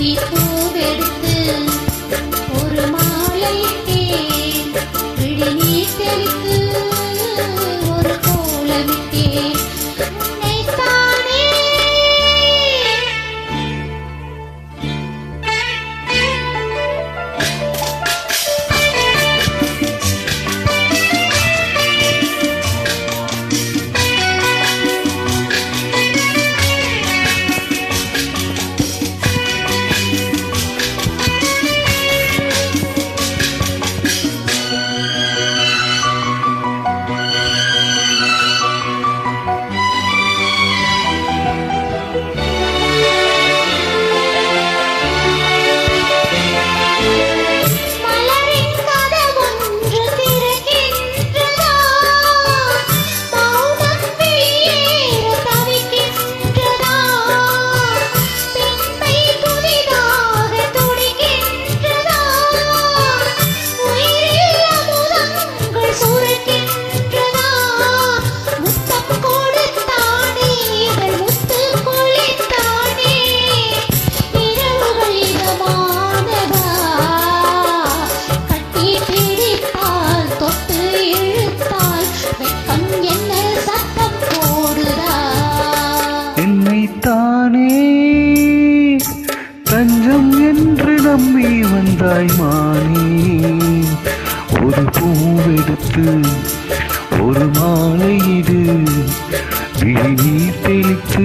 sweet. தாய்மானே ஒரு பூவெடுத்து ஒரு மாலையிடு விழி நீர் தெளித்து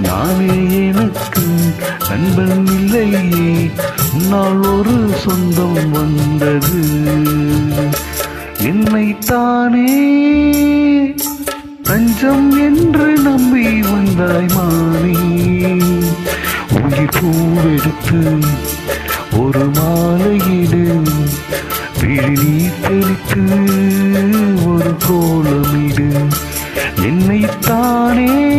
நானே எனக்கு நண்பன் இல்லையே. உன்னால் ஒரு சொந்தம் வந்தது. என்னைத்தானே தானே தஞ்சம் என்று நம்பி வந்தாய் மானே. உயிர் பூவெடுத்து ஒரு மாலையிடு விழி தெளித்து ஒரு கோலமிடு. என்னைத்தானே